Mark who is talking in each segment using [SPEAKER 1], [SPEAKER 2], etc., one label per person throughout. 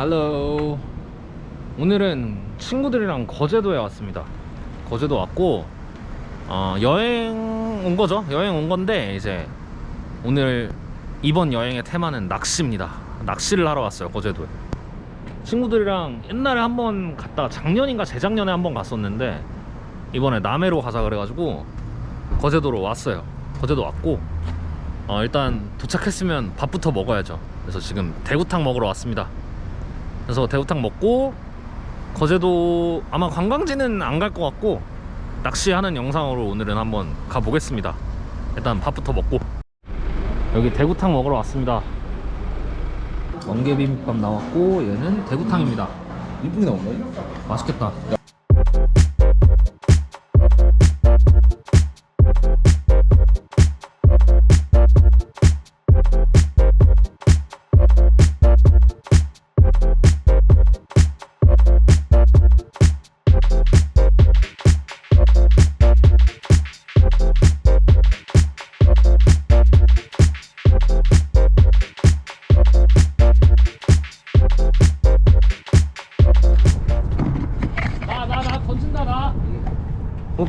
[SPEAKER 1] 할로 오늘은 친구들이랑 거제도에 왔습니다. 거제도 왔고 어, 여행 온 거죠? 여행 온 건데 이제 오늘 이번 여행의 테마는 낚시입니다. 낚시를 하러 왔어요 거제도에. 친구들이랑 옛날에 한번 갔다 작년인가 재작년에 한번 갔었는데 이번에 남해로 가자 그래가지고 거제도로 왔어요. 거제도 왔고 어, 일단 도착했으면 밥부터 먹어야죠. 그래서 지금 대구탕 먹으러 왔습니다 그래서 대구탕 먹고 거제도 아마 관광지는 안 갈 것 같고 낚시하는 영상으로 오늘은 한번 가보겠습니다. 일단 밥부터 먹고. 여기 대구탕 먹으러 왔습니다. 멍게 비빔밥 나왔고 얘는 대구탕입니다.
[SPEAKER 2] 이쁘게 나온 거야?
[SPEAKER 1] 맛있겠다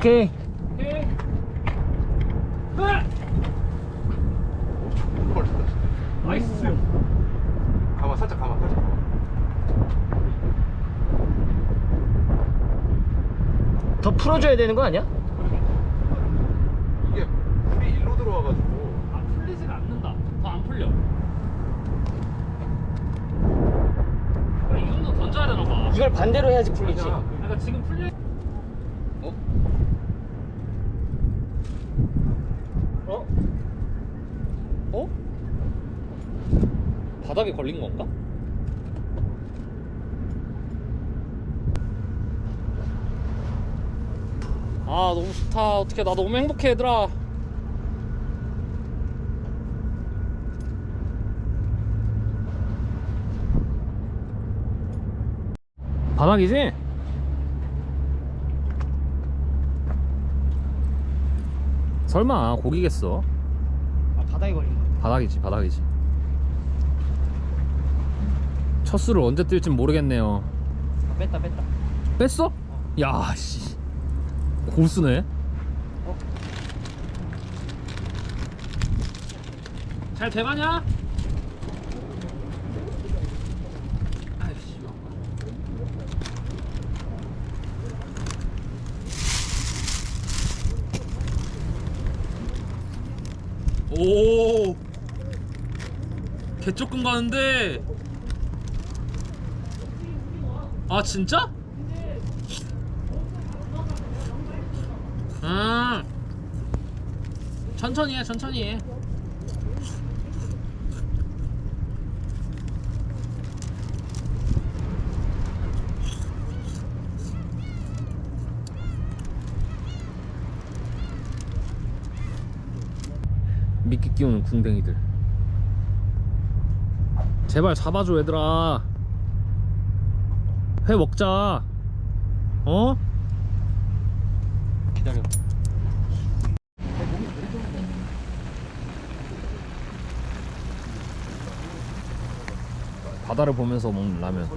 [SPEAKER 1] 오케이! 나이스.
[SPEAKER 2] 가만 살짝 가만 살짝 가만
[SPEAKER 3] 더 풀어줘야 되는 거 아니야?
[SPEAKER 2] 이게 물이 일로 들어와가지고.
[SPEAKER 1] 아 풀리지가 않는다. 더 안 풀려. 그래, 이 정도 던져야 되나 봐.
[SPEAKER 3] 이걸 반대로 해야지 풀리지.
[SPEAKER 2] 아니야.
[SPEAKER 1] 그러니까 지금 풀려
[SPEAKER 2] 어?
[SPEAKER 1] 어? 어? 바닥에 걸린 건가? 아 너무 좋다 어떻게 나 너무 행복해 얘들아 바닥이지? 설마 고기겠어
[SPEAKER 3] 아 바닥에 걸린 거.
[SPEAKER 1] 바닥이지 바닥이지 첫 수를 언제 뛸진 모르겠네요
[SPEAKER 3] 아, 뺐다 뺐다.
[SPEAKER 1] 뺐어? 야씨 고수네
[SPEAKER 3] 어?
[SPEAKER 1] 잘 돼가냐? 오 개조금 가는데 아 진짜? 음. 천천히 해 천천히 해. 미끼 끼우는 궁뎅이들. 제발 잡아줘 얘들아 회 먹자 어?
[SPEAKER 3] 기다려.
[SPEAKER 1] 바다를 보면서 먹는 라면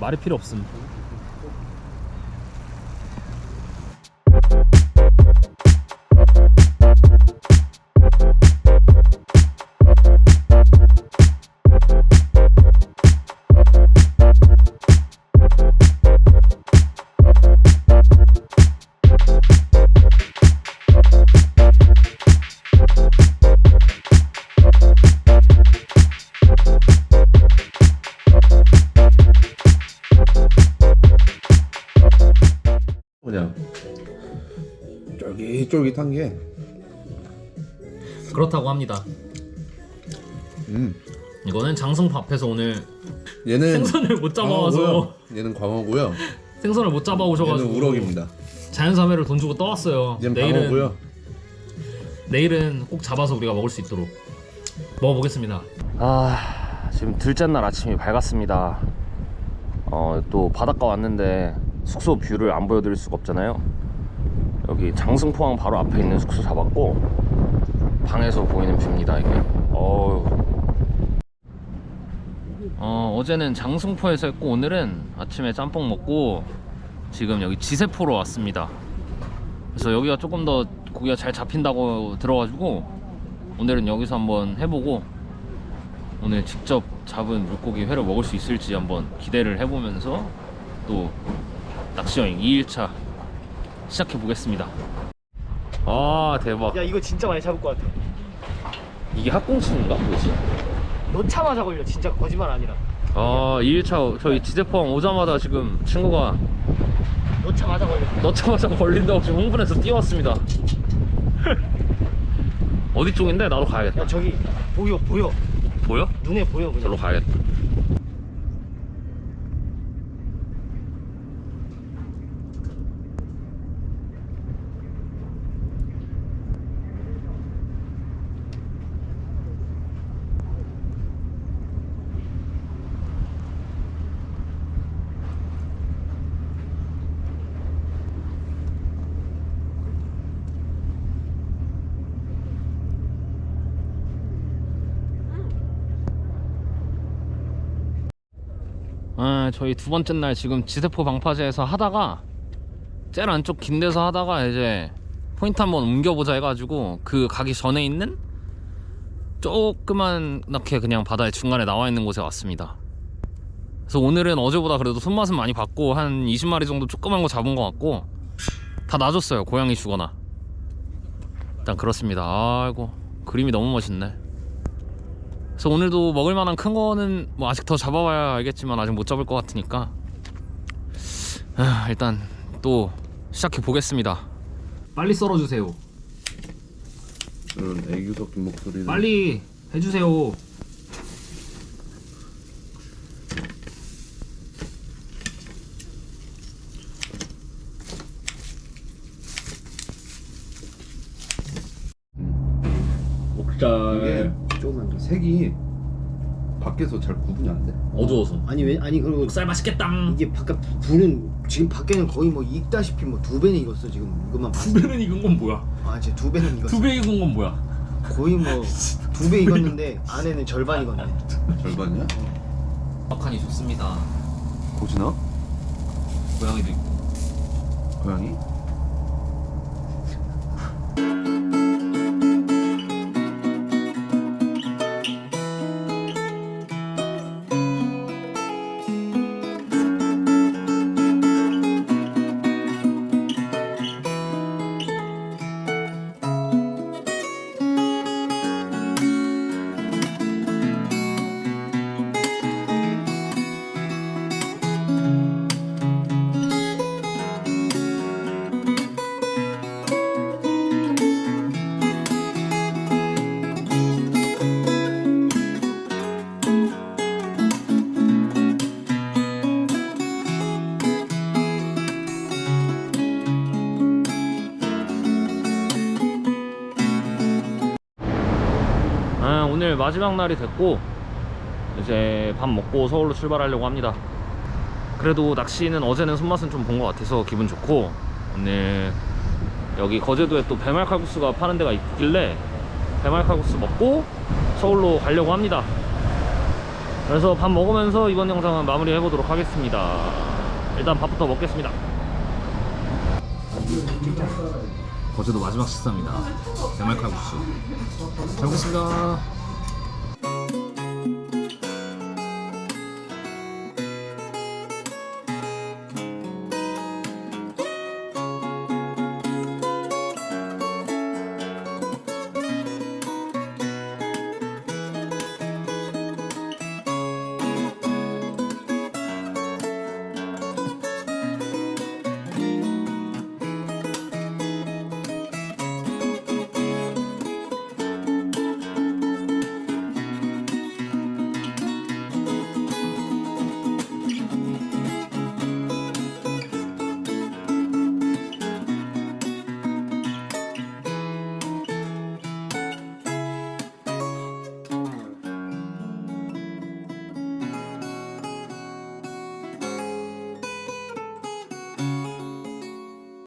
[SPEAKER 1] 말이 필요 없음
[SPEAKER 2] 그냥. 쫄깃쫄깃한 게.
[SPEAKER 1] 그렇다고 합니다.
[SPEAKER 2] 음.
[SPEAKER 1] 이거는 장승파 앞에서 오늘
[SPEAKER 2] 얘는
[SPEAKER 1] 생선을 못 잡아와서.
[SPEAKER 2] 광어고요. 얘는 광어고요.
[SPEAKER 1] 생선을 못 잡아오셔가지고.
[SPEAKER 2] 얘는 우럭입니다.
[SPEAKER 1] 자연사매를 돈 주고 떠왔어요.
[SPEAKER 2] 얘는
[SPEAKER 1] 내일은
[SPEAKER 2] 방어고요.
[SPEAKER 1] 내일은 꼭 잡아서 우리가 먹을 수 있도록 먹어보겠습니다. 아 지금 둘째 날 아침이 밝았습니다. 어, 또 바닷가 왔는데 숙소 뷰를 안 보여드릴 수가 없잖아요. 여기 장승포항 바로 앞에 있는 숙소 잡았고 방에서 보이는 뷰입니다 이게. 어우. 어, 어제는 장승포에서 했고 오늘은 아침에 짬뽕 먹고 지금 여기 지세포로 왔습니다. 그래서 여기가 조금 더 고기가 잘 잡힌다고 들어가지고 오늘은 여기서 한번 해보고 오늘 직접 잡은 물고기 회를 먹을 수 있을지 한번 기대를 해보면서 또 낚시 여행 2일차 시작해 보겠습니다. 아 대박.
[SPEAKER 3] 야 이거 진짜 많이 잡을 것 같아
[SPEAKER 1] 이게 학공치인가 뭐지?
[SPEAKER 3] 넣자마자 걸려 진짜 거짓말 아니라
[SPEAKER 1] 아 2일차 저희 지대포항 오자마자 지금 친구가
[SPEAKER 3] 넣자마자 걸려
[SPEAKER 1] 넣자마자 걸린다고 지금 흥분해서 뛰어왔습니다. 어디 쪽인데 나도 가야겠다.
[SPEAKER 3] 야 저기 보여 보여
[SPEAKER 1] 보여?
[SPEAKER 3] 눈에 보여 그냥
[SPEAKER 1] 저로 가야겠다. 아, 저희 두 번째 날 지금 지세포 방파제에서 하다가 제일 안쪽 긴 데서 하다가 이제 포인트 한번 옮겨보자 해가지고 그 가기 전에 있는 조그만하게 그냥 바다의 중간에 나와 있는 곳에 왔습니다. 그래서 오늘은 어제보다 그래도 손맛은 많이 받고 한 20마리 정도 조그만 거 잡은 것 같고 다 놔줬어요 고양이 주거나. 일단 그렇습니다. 아이고 그림이 너무 멋있네 그래서 오늘도 먹을 만한 큰 거는 뭐 아직 더 잡아봐야 알겠지만 아직 못 잡을 것 같으니까 아, 일단 또 시작해 보겠습니다. 빨리 썰어주세요.
[SPEAKER 2] 이런 애교 섞인 목소리를
[SPEAKER 1] 빨리 해주세요.
[SPEAKER 2] 이게
[SPEAKER 1] 목살
[SPEAKER 3] 조금만 더
[SPEAKER 2] 색이 밖에서 잘 구분이 안 돼.
[SPEAKER 1] 어두워서
[SPEAKER 3] 아니 왜 아니 그리고
[SPEAKER 1] 목살 맛있겠다.
[SPEAKER 3] 이게 바깥 불은 지금 밖에는 거의 뭐 익다시피 뭐 두 배는 익었어 지금 이것만
[SPEAKER 1] 두 배는 익은 건 뭐야?
[SPEAKER 3] 아 이제 두 배는 익었어
[SPEAKER 1] 두 배 익은 건 뭐야?
[SPEAKER 3] 거의 뭐 두 배 익었는데 안에는 절반 익었네
[SPEAKER 2] 절반이야?
[SPEAKER 1] 막하니 좋습니다.
[SPEAKER 2] 고진아?
[SPEAKER 1] 고양이도 있고.
[SPEAKER 2] 고양이?
[SPEAKER 1] 오늘 마지막 날이 됐고 이제 밥 먹고 서울로 출발하려고 합니다. 그래도 낚시는 어제는 손맛은 좀 본 것 같아서 기분 좋고 오늘 여기 거제도에 또 배말 칼국수가 파는 데가 있길래 배말 칼국수 먹고 서울로 가려고 합니다. 그래서 밥 먹으면서 이번 영상은 마무리 해 보도록 하겠습니다. 일단 밥부터 먹겠습니다. 거제도 마지막 식사입니다. 배말 칼국수. 잘 먹겠습니다.